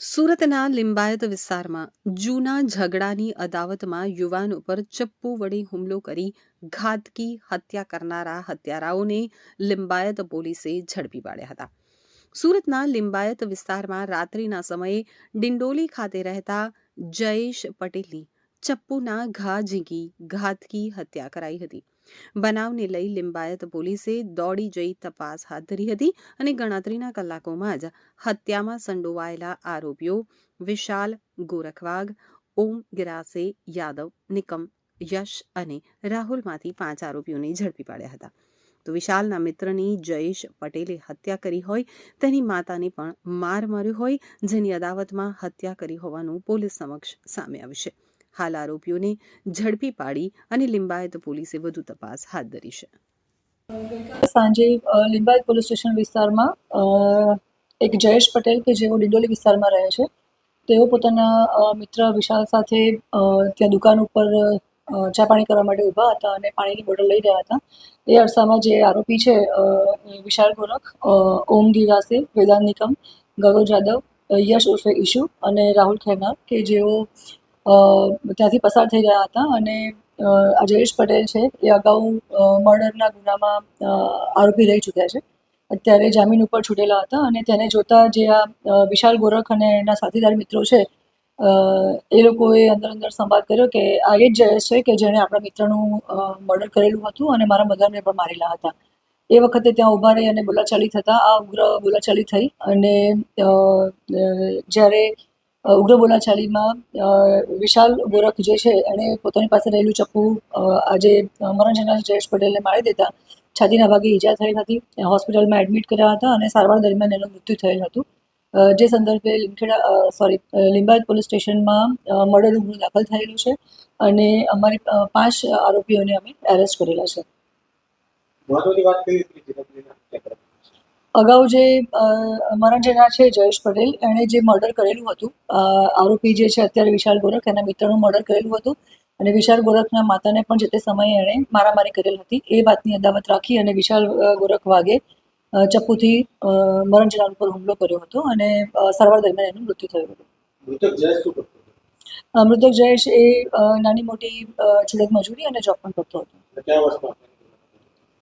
સુરતના લિંબાયત વિસ્તારમાં જૂના ઝઘડાની અદાવતમાં યુવાન ઉપર ચપ્પુ વડે હુમલો કરી ઘાતકી હત્યા કરનારા હત્યારાઓને લિંબાયત પોલીસે ઝડપી પાડ્યા હતા. સુરતના લિંબાયત વિસ્તારમાં રાત્રિના સમયે ડિંડોલી ખાતે રહેતા જયેશ પટેલની ચપ્પુના ઘા ઝીંકી, ઘાતકી હત્યા કરાઈ હતી. બનાવને લઈ લિંબાયત પોલીસે દોડી જઈ તપાસ હાથ ધરી હતી અને ગણતરીના કલાકોમાં જ હત્યામાં સંડોવાયેલા આરોપીઓ વિશાલ ગોરખવાગ, ઓમ ગિરાસે, યાદવ, નિકમ, યશ અને રાહુલમાંથી પાંચ આરોપીઓને ઝડપી પાડ્યા હતા. તો વિશાલના મિત્રની જયેશ પટેલે હત્યા કરી હોય, તેની માતાને પણ માર માર્યો હોય, જેની અદાવતમાં હત્યા કરી હોવાનું પોલીસ સમક્ષ સામે આવ્યું છે. હાલ આરોપીઓને ઝડપી પાડી અને લિંબાયત પોલીસે વધુ તપાસ હાથ ધરી છે. સાંજે લિંબાયત પોલીસ સ્ટેશન વિસ્તારમાં એક જયેશ પટેલ કે જેઓ ડિંડોલી વિસ્તારમાં રહે છે, તેઓ પોતાના મિત્ર વિશાલ સાથે ત્યાં દુકાન ઉપર ચા પાણી કરવા માટે ઊભા હતા અને પાણીની બોટલ લઈ રહ્યા હતા. એ અરસામાં જે આરોપી છે વિશાળ ગોરખ ઓમ ગિરાસે, વેદાંત નિકમ ગૌરવ જાદવ યશ ઉર્ફે ઈશુ અને રાહુલ ખેના કે જેઓ ત્યાંથી પસાર થઈ રહ્યા હતા અને આ જયેશ પટેલ છે, એ અગાઉ મર્ડરના ગુનામાં આરોપી રહી ચૂક્યા છે. અત્યારે જામીન ઉપર છૂટેલા હતા અને તેને જોતા જે આ વિશાલ ગોરખ અને એના સાથીદાર મિત્રો છે એ લોકોએ અંદર અંદર સંવાદ કર્યો કે આ એ જ જયેશ છે કે જેણે આપણા મિત્રનું મર્ડર કરેલું હતું અને મારા મધરને પણ મારેલા હતા. એ વખતે ત્યાં ઊભા રહી અને બોલાચાલી થતાં આ ઉગ્ર બોલાચાલી થઈ અને જ્યારે ઉગ્ર બોલાચાલીમાં વિશાલ ગોરખ જે છે, એણે પોતાની પાસે રહેલું ચપ્પુ આજે મરણ જનાર જયેશ પટેલને મારી દેતા, છાતીના ભાગે ઈજા થઈ હતી હોસ્પિટલમાં એડમિટ કર્યા હતા અને સારવાર દરમિયાન એનું મૃત્યુ થયેલ હતું. જે સંદર્ભે લીમખેડા સોરી લિંબાયત પોલીસ સ્ટેશનમાં મર્ડર ગુનો દાખલ થયેલો છે અને અમારી પાંચ આરોપીઓને અમે એરેસ્ટ કરેલા છે. મહત્વની વાત કઈ હતી જે તમને હત્યા કરવામાં અગાઉ જે અમારા મરણ જનાર છે જયેશ પટેલ એણે જે મર્ડર કરેલું હતું આરોપી જે છે અત્યારે વિશાલ ગોરખ એના મિત્રનું મર્ડર કરેલું હતું. અને વિશાલ ગોરખના માતાને પણ જે તે સમયે એણે મારામારી કરેલ હતી. એ વાતની અદાવત રાખી અને વિશાલ ગોરખ વાગે ચપ્પુથી મરણ જનાર ઉપર હુમલો કર્યો હતો અને સારવાર દરમિયાન એનું મૃત્યુ થયું હતું. મૃતક જયેશ એ નાની મોટી છૂટક મજૂરી અને જોબ પણ કરતો હતો?